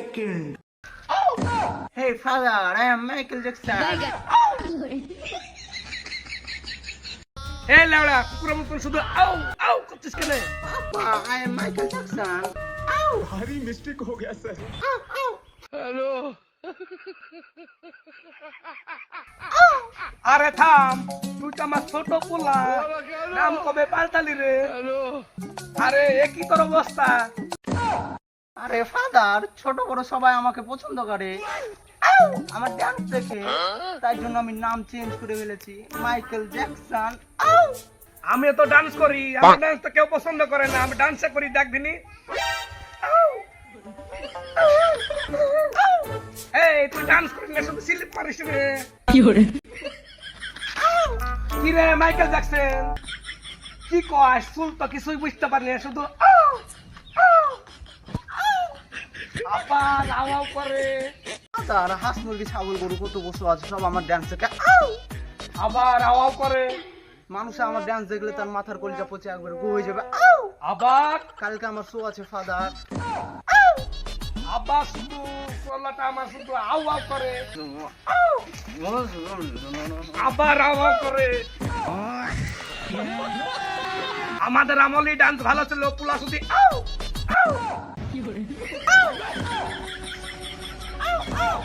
second. Oh. Hey father, I am Michael Jackson. Hey Laura, পুরো মুখ শুধু আউ আউ করছিস কেন? পাপা, I am Michael Jackson. আউ ভারী মিস্টেক হো গয়া স্যার। আউ আউ হ্যালো আরে থাম তুই তো আমার ছোট পোলা নাম কবে পাল্টালি রে আরে একই তোর অবস্থা আরে ফাদার ছোট বড় সবাই আমাকে পছন্দ করে। আমার ডান্স দেখে। তাই জন্য আমি নাম চেঞ্জ করে ফেলেছি। মাইকেল জ্যাকসন আমি তো ডান্স করি। আমার ডান্স তো কেউ পছন্দ করে না। আমি ডান্স করি দেখ দিনি এই তুই ডান্স করি না শুধু স্লিপ মারিস রে। কি রে মাইকেল জ্যাকসন কি কয়? চুল তো কিছুই বুঝতে পারলি না শুধু। আবার আওয়াও করে। ফাদার হাঁস মুরগি ছাগল গরু কত বস্তু আছে সব আমার ডান্স দেখে আবার আওয়াও করে। মানুষ আমার ডান্স দেখলে তার মাথার কলিজা পচে একবার গো হয়ে যাবে। আবার। কালকে আমার শো আছে ফাদার আবার শুধু চলাটা আমার শুধু আউ আউ করে। আবার আওয়াও করে। আমাদের আমলি ডান্স ভালো ছিল পুলা শুধু আউ, আউ। আউ, আউ।